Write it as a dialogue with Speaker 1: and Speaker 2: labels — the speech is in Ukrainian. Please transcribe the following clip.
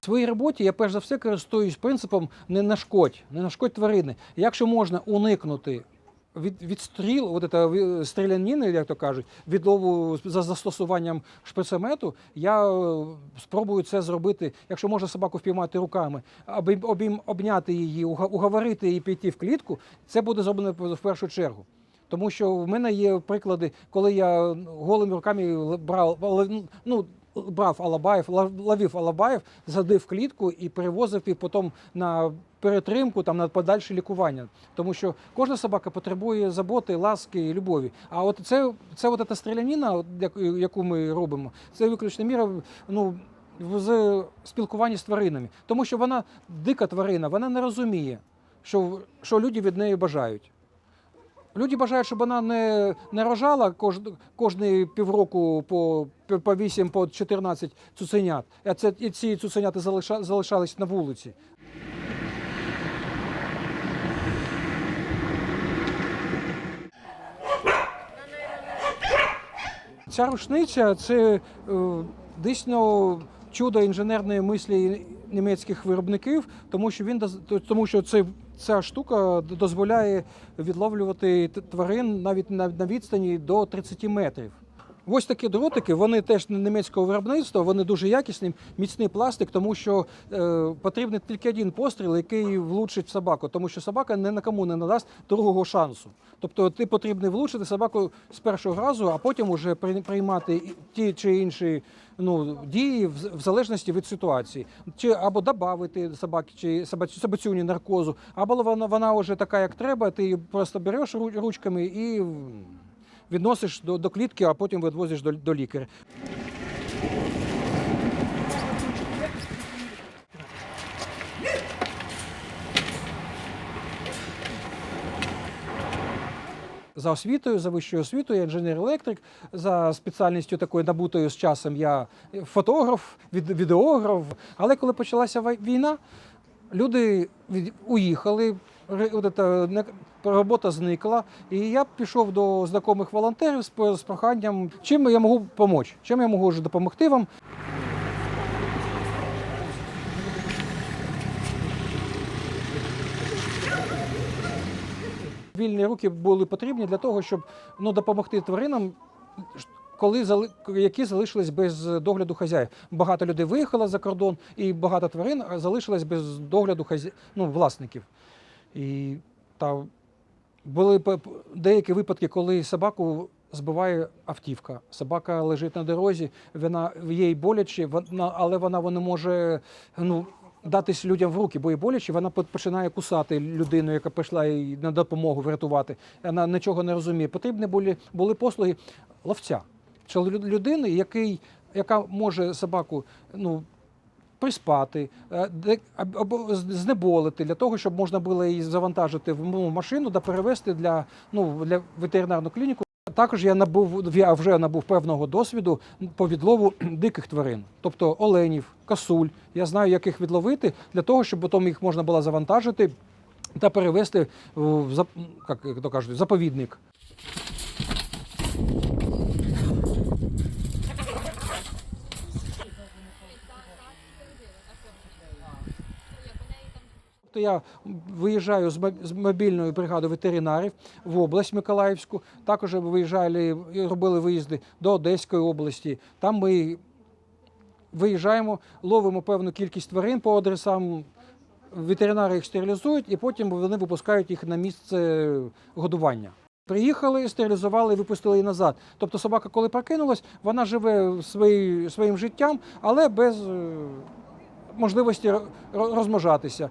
Speaker 1: В своїй роботі я перш за все користуюсь принципом не нашкодь, не нашкодь тварини. Якщо можна уникнути від, від стріл, от це, стрілянини, як то кажуть, відлову за застосуванням шприцемету, я е, спробую це зробити, якщо можна собаку впіймати руками, аби обійм, обняти її, уговорити її піти в клітку, це буде зроблено в першу чергу. Тому що в мене є приклади, коли я голими руками брав, ну, брав алабаїв, ловив алабаїв, задив клітку і перевозив їх потім на перетримку, там, на подальше лікування. Тому що кожна собака потребує заботи, ласки і любові. А от це, це от ця стріляніна, яку ми робимо, це виключна міра ну, в спілкуванні з тваринами. Тому що вона дика тварина, вона не розуміє, що, що люди від неї бажають. Люди бажають, щоб вона не, не рожала кож, кожні півроку по, по 8, по 14 цуценят. А це, і ці цуценяти залиша, залишались на вулиці. Ця рушниця це е, дійсно чудо інженерної мислі німецьких виробників, тому що він тому що це, ця штука дозволяє відловлювати тварин навіть на, на відстані до 30 метрів. Ось такі дротики, вони теж німецького виробництва, вони дуже якісні, міцний пластик, тому що е, потрібен тільки один постріл, який влучить собаку, тому що собака не на кому не надасть другого шансу. Тобто ти потрібно влучити собаку з першого разу, а потім уже при- приймати ті чи інші ну, дії в, залежності від ситуації. Чи або додати собаки чи собацюні наркозу, або вона, вона вже така, як треба, ти її просто береш ру- ручками і відносиш до, до клітки, а потім відвозиш до, до лікаря. За освітою, за вищою освітою, я інженер-електрик. За спеціальністю такою набутою з часом я фотограф, від, відеограф. Але коли почалася війна, люди уїхали, робота зникла. І я пішов до знайомих волонтерів з, з проханням, чим я можу допомогти, чим я можу допомогти вам. Вільні руки були потрібні для того, щоб ну, допомогти тваринам, коли які залишились без догляду хазяїв. Багато людей виїхало за кордон, і багато тварин залишилось без догляду хазя... ну, власників. І та були деякі випадки, коли собаку збиває автівка. Собака лежить на дорозі, вона їй боляче, вона, але вона, вона може ну, датись людям в руки, бо їй боляче, вона починає кусати людину, яка прийшла їй на допомогу врятувати. Вона нічого не розуміє. Потрібні були, були послуги ловця. Чи людини, який, яка може собаку ну, приспати, е, або знеболити для того, щоб можна було її завантажити в ну, машину та перевезти для, ну, для ветеринарну клініку. Також я набув я вже набув певного досвіду по відлову диких тварин, тобто оленів, косуль. Я знаю, як їх відловити для того, щоб потім їх можна було завантажити та перевезти в як то кажуть, заповідник. Тобто я виїжджаю з моб- з мобільною бригадою ветеринарів в область Миколаївську. Також виїжджали і робили виїзди до Одеської області. Там ми виїжджаємо, ловимо певну кількість тварин по адресам. Ветеринари їх стерилізують, і потім вони випускають їх на місце годування. Приїхали, стерилізували випустили її назад. Тобто собака, коли прокинулась, вона живе свої- своїм життям, але без е, можливості розмножатися.